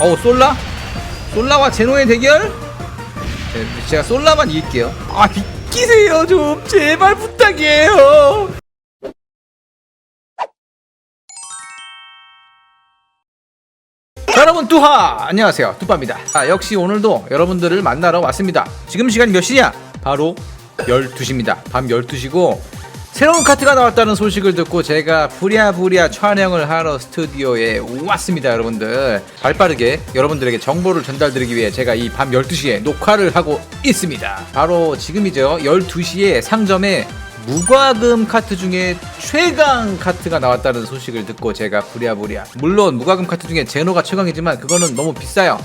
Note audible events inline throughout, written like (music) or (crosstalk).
어우 솔라? 솔라와 제노의 대결? 제- 제가 솔라만 이길게요. 아 비키세요 좀. 제발 부탁이에요. 자, 여러분 뚜하! 안녕하세요. 뚜빠입니다. 아, 역시 오늘도 여러분들을 만나러 왔습니다. 지금 시간이 몇 시냐? 바로 12시입니다. 밤 12시고 새로운 카트가 나왔다는 소식을 듣고 제가 부랴부랴 촬영을 하러 스튜디오에 왔습니다 여러분들. 발빠르게 여러분들에게 정보를 전달드리기 위해 제가 이 밤 12시에 녹화를 하고 있습니다. 바로 지금이죠. 12시에 상점에 무과금 카트 중에 최강 카트가 나왔다는 소식을 듣고 제가 부랴부랴 물론 무과금 카트 중에 제노가 최강이지만 그거는 너무 비싸요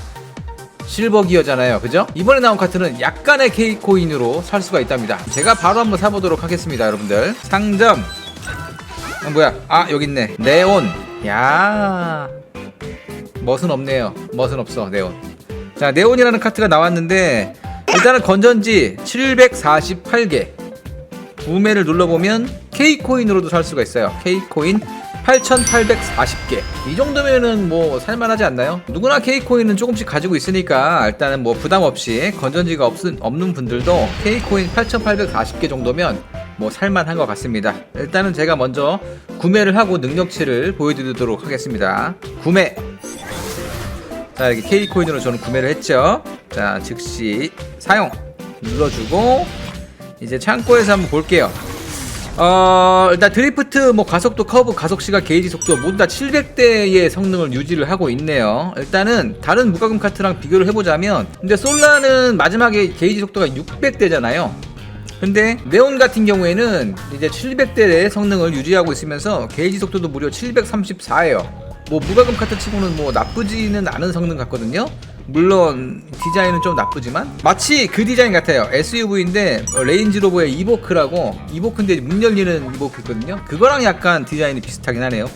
실버 기어잖아요. 그죠? 이번에 나온 카트는 약간의 K코인으로 살 수가 있답니다. 제가 바로 한번 사보도록 하겠습니다 여러분들. 상점. 아, 뭐야? 아 여기 있네. 네온. 야. 멋은 없네요. 멋은 없어 네온. 자 네온이라는 카트가 나왔는데 일단은 건전지 748개. 구매를 눌러보면 K코인으로도 살 수가 있어요. K코인 8,840개. 이 정도면은 뭐 살만하지 않나요? 누구나 K코인은 조금씩 가지고 있으니까 일단은 뭐 부담 없이 건전지가 없, 없는 분들도 K코인 8,840개 정도면 뭐 살만한 것 같습니다. 일단은 제가 먼저 구매를 하고 능력치를 보여드리도록 하겠습니다. 구매! 자 이렇게 K코인으로 저는 구매를 했죠. 자 즉시 사용! 눌러주고 이제 창고에서 한번 볼게요 어 일단 드리프트 뭐 가속도 커브 가속 시각 게이지 속도 모두 다 700대의 성능을 유지를 하고 있네요. 일단은 다른 무과금 카트랑 비교를 해보자면 근데 솔라는 마지막에 게이지 속도가 600대잖아요. 근데 네온 같은 경우에는 이제 700대의 성능을 유지하고 있으면서 게이지 속도도 무려 734예요. 뭐 무과금 카트 치고는 뭐 나쁘지는 않은 성능 같거든요 물론 디자인은 좀 나쁘지만 마치 그 디자인 같아요. SUV인데 레인지로버의 이보크라고 이보크인데 문 열리는 이보크 있거든요. 그거랑 약간 디자인이 비슷하긴 하네요.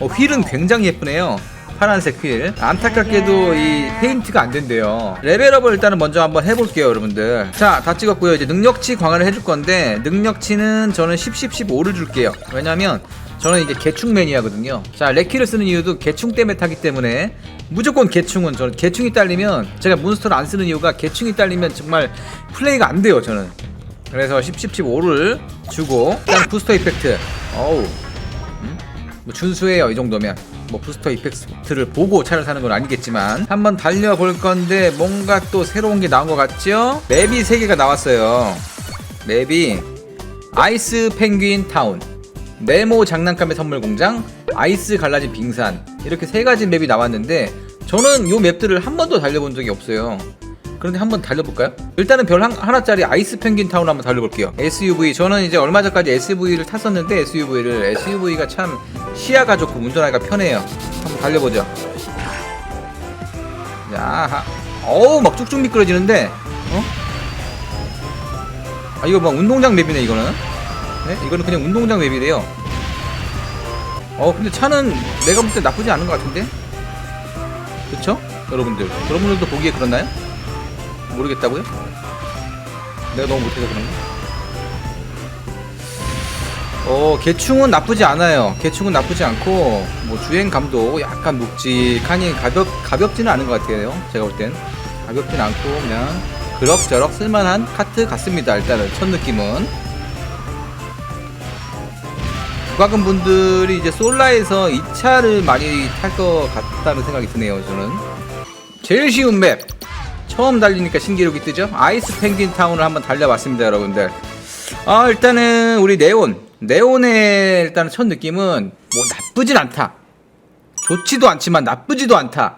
어, 휠은 굉장히 예쁘네요. 파란색 휠. 안타깝게도 이 페인트가 안 된대요. 레벨업을 일단은 먼저 한번 해볼게요 여러분들. 자 다 찍었고요. 이제 능력치 강화를 해줄 건데 능력치는 저는 10 10 15를 줄게요. 왜냐면 저는 이제 개충 매니아거든요. 자, 레키를 쓰는 이유도 개충 때문에 타기 때문에 무조건 개충은 저는 개충이 딸리면 제가 몬스터를 안 쓰는 이유가 개충이 딸리면 정말 플레이가 안 돼요, 저는. 그래서 10, 10, 15를 주고 일단 부스터 이펙트. 어우. 음? 뭐 준수해요, 이 정도면. 뭐 부스터 이펙트를 보고 차를 사는 건 아니겠지만 한번 달려볼 건데 뭔가 또 새로운 게 나온 것 같죠? 맵이 3개가 나왔어요. 맵이 아이스 펭귄 타운 네모 장난감의 선물 공장, 아이스 갈라진 빙산 이렇게 세 가지 맵이 나왔는데 저는 요 맵들을 한 번도 달려본 적이 없어요. 그런데 한번 달려볼까요? 일단은 별 한, 하나짜리 아이스 펭귄 타운 한번 달려볼게요. SUV 저는 이제 얼마 전까지 SUV를 탔었는데 SUV를 SUV가 참 시야가 좋고 운전하기가 편해요. 한번 달려보죠. 자, 어우 막 쭉쭉 미끄러지는데, 어? 아 이거 막 운동장 맵이네 이거는. 네? 이거는 그냥 운동장 맵이래요. 어, 근데 차는 내가 볼 때 나쁘지 않은 것 같은데? 그쵸? 여러분들. 여러분들도 보기에 그렇나요? 모르겠다고요? 내가 너무 못해서 그런가? 어, 개충은 나쁘지 않아요. 개충은 나쁘지 않고, 뭐, 주행감도 약간 묵직하니 가볍, 가볍지는 않은 것 같아요. 제가 볼 땐. 가볍진 않고, 그냥, 그럭저럭 쓸만한 카트 같습니다. 일단은, 첫 느낌은. 부가금 분들이 이제 솔라에서 이 차를 많이 탈 것 같다는 생각이 드네요, 저는. 제일 쉬운 맵. 처음 달리니까 신기록이 뜨죠? 아이스 펭귄 타운을 한번 달려봤습니다, 여러분들. 아, 일단은 우리 네온. 네온의 일단 첫 느낌은 뭐 나쁘진 않다. 좋지도 않지만 나쁘지도 않다.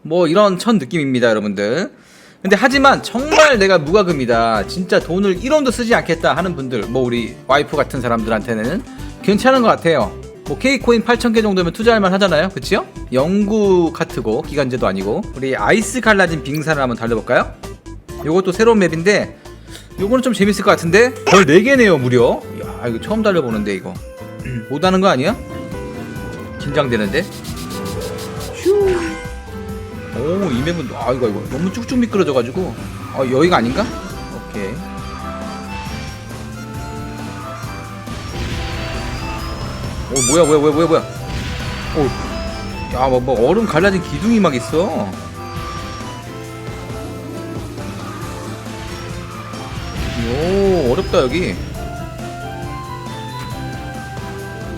뭐 이런 첫 느낌입니다, 여러분들. 근데 하지만 정말 내가 무과금이다. 진짜 돈을 1원도 쓰지 않겠다 하는 분들, 뭐 우리 와이프 같은 사람들한테는 괜찮은 것 같아요. 뭐 K코인 8,000개 정도면 투자할 만 하잖아요. 그치요? 영구 카트고, 기간제도 아니고. 우리 아이스 갈라진 빙산을 한번 달려볼까요? 요것도 새로운 맵인데, 요거는 좀 재밌을 것 같은데? 벌 4개네요, 무려. 야, 이거 처음 달려보는데, 이거. (clears throat) 못하는 거 아니야? 긴장되는데? 휴. 오, 이 맵은, 아, 이거, 이거. 너무 쭉쭉 미끄러져가지고. 어, 여기가 아닌가? 오케이. 오 뭐야 뭐야 뭐야 뭐야 뭐야 오 야, 뭐, 뭐 얼음 갈라진 기둥이 막 있어. 오, 어렵다 여기.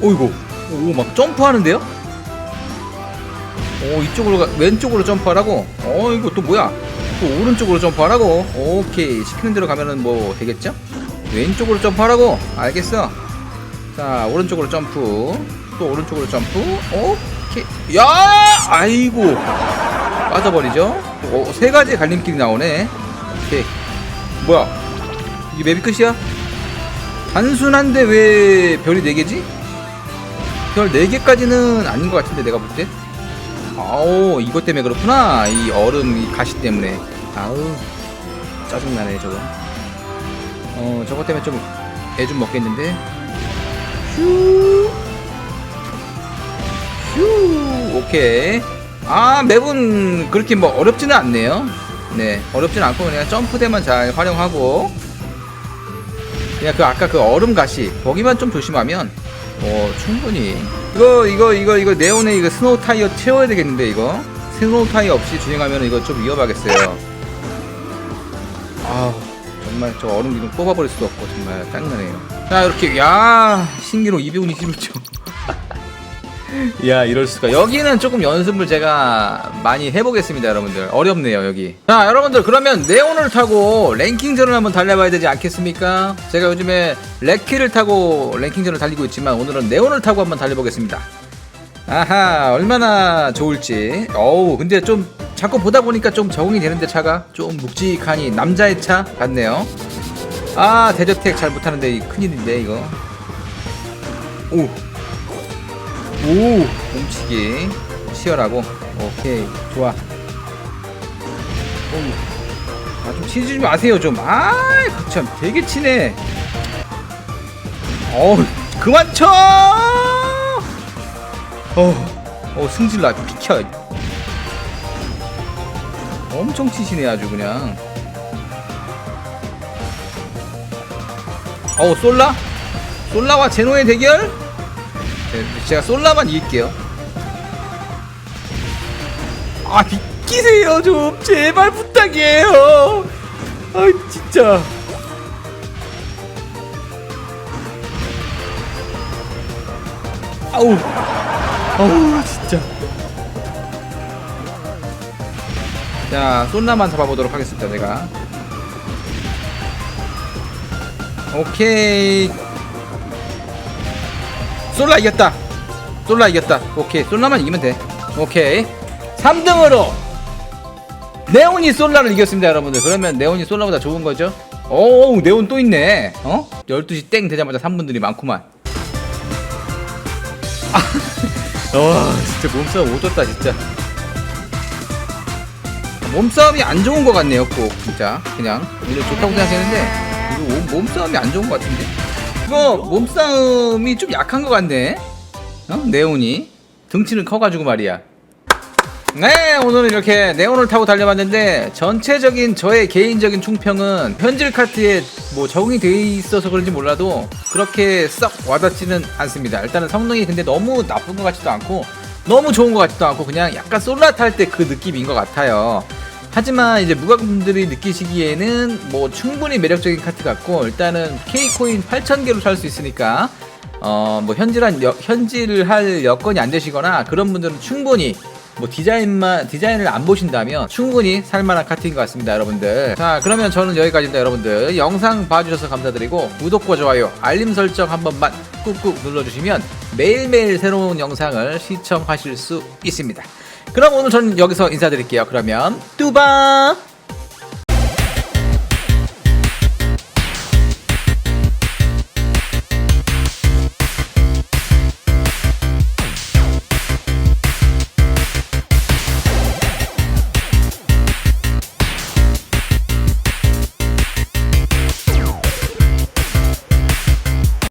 오이고, 오, 막 점프하는데요? 오, 이쪽으로 가, 왼쪽으로 점프하라고. 어, 이거 또 뭐야? 또 오른쪽으로 점프하라고. 오케이, 시키는 대로 가면은 뭐 되겠죠? 왼쪽으로 점프하라고. 알겠어. 자, 오른쪽으로 점프. 또 오른쪽으로 점프. 오케이. 야! 아이고. 빠져버리죠? 어, 세 가지 갈림길이 나오네. 오케이. 뭐야? 이게 맵이 끝이야? 단순한데 왜 별이 4개지? 별 4개까지는 아닌 것 같은데, 내가 볼 때. 아우, 이것 때문에 그렇구나. 이 얼음, 이 가시 때문에. 아우, 짜증나네, 저거. 어, 저것 때문에 좀, 애 좀 먹겠는데. 휴. 휴. 오케이. 아, 맵은 그렇게 뭐 어렵지는 않네요. 네, 어렵지는 않고 그냥 점프대만 잘 활용하고. 그냥 그 아까 그 얼음 가시, 거기만 좀 조심하면, 어, 충분히. 이거, 이거, 이거, 이거, 네온에 이거 스노우 타이어 채워야 되겠는데, 이거. 스노우 타이어 없이 주행하면 이거 좀 위험하겠어요. 아 정말 저 얼음 기둥 뽑아버릴 수도 없고 정말 짜증나네요. 자 이렇게 야 신기록 221초 (laughs) 야 이럴 수가. 여기는 조금 연습을 제가 많이 해보겠습니다 여러분들. 어렵네요 여기. 자 여러분들 그러면 네온을 타고 랭킹전을 한번 달려봐야 되지 않겠습니까? 제가 요즘에 레키를 타고 랭킹전을 달리고 있지만 오늘은 네온을 타고 한번 달려보겠습니다. 아하 얼마나 좋을지. 어우 근데 좀 자꾸 보다 보니까 좀 적응이 되는데 차가 좀 묵직하니 남자의 차 같네요. 아 대저택 잘 못하는데 이 큰일인데 이거. 오. 오, 뭉치기 치열하고. 오케이 좋아. 아좀 치지 좀 마세요 좀 아 참 되게 치네 어우 그만 쳐! 어, 어 승질나. 비켜 엄청 치시네 아주 그냥. 어우 솔라? 솔라와 제노의 대결? 네, 제가 솔라만 이길게요. 아 비키세요 좀. 제발 부탁이에요. 아 진짜. 아우. 아우 자 솔라만 잡아보도록 하겠습니다 내가. 오케이. 솔라 이겼다. 솔라 이겼다. 오케이 솔라만 이기면 돼. 오케이. 3등으로 네온이 솔라를 이겼습니다 여러분들. 그러면 네온이 솔라보다 좋은 거죠? 오 네온 또 있네. 어? 12시 땡 되자마자 3분들이 많구만. 와 (laughs) 진짜 몸싸움 오졌다 진짜 몸싸움이 안 좋은 것 같네요 꼭. 진짜. 그냥. 오늘 좋다고 생각했는데 이거 몸, 몸싸움이 안 좋은 것 같은데? 이거 몸싸움이 좀 약한 것 같네. 어? 네온이. 등치는 커가지고 말이야. 네 오늘은 이렇게 네온을 타고 달려봤는데 전체적인 저의 개인적인 총평은 현질 카트에 뭐 적응이 돼 있어서 그런지 몰라도 그렇게 썩 와닿지는 않습니다. 일단은 성능이 근데 너무 나쁜 것 같지도 않고 너무 좋은 것 같지도 않고 그냥 약간 솔라 탈 때 그 느낌인 것 같아요. 하지만 이제 무각분들이 느끼시기에는 뭐 충분히 매력적인 카트 같고 일단은 K코인 8,000개로 살 수 있으니까 어 뭐 현질한 여, 현질을 할 여건이 안 되시거나 그런 분들은 충분히 뭐 디자인만 디자인을 안 보신다면 충분히 살만한 카트인 것 같습니다 여러분들. 자 그러면 저는 여기까지입니다 여러분들. 영상 봐주셔서 감사드리고 구독과 좋아요 알림 설정 한 번만 꾹꾹 눌러주시면 매일매일 새로운 영상을 시청하실 수 있습니다. 그럼 오늘 저는 여기서 인사드릴게요. 그러면 뚜바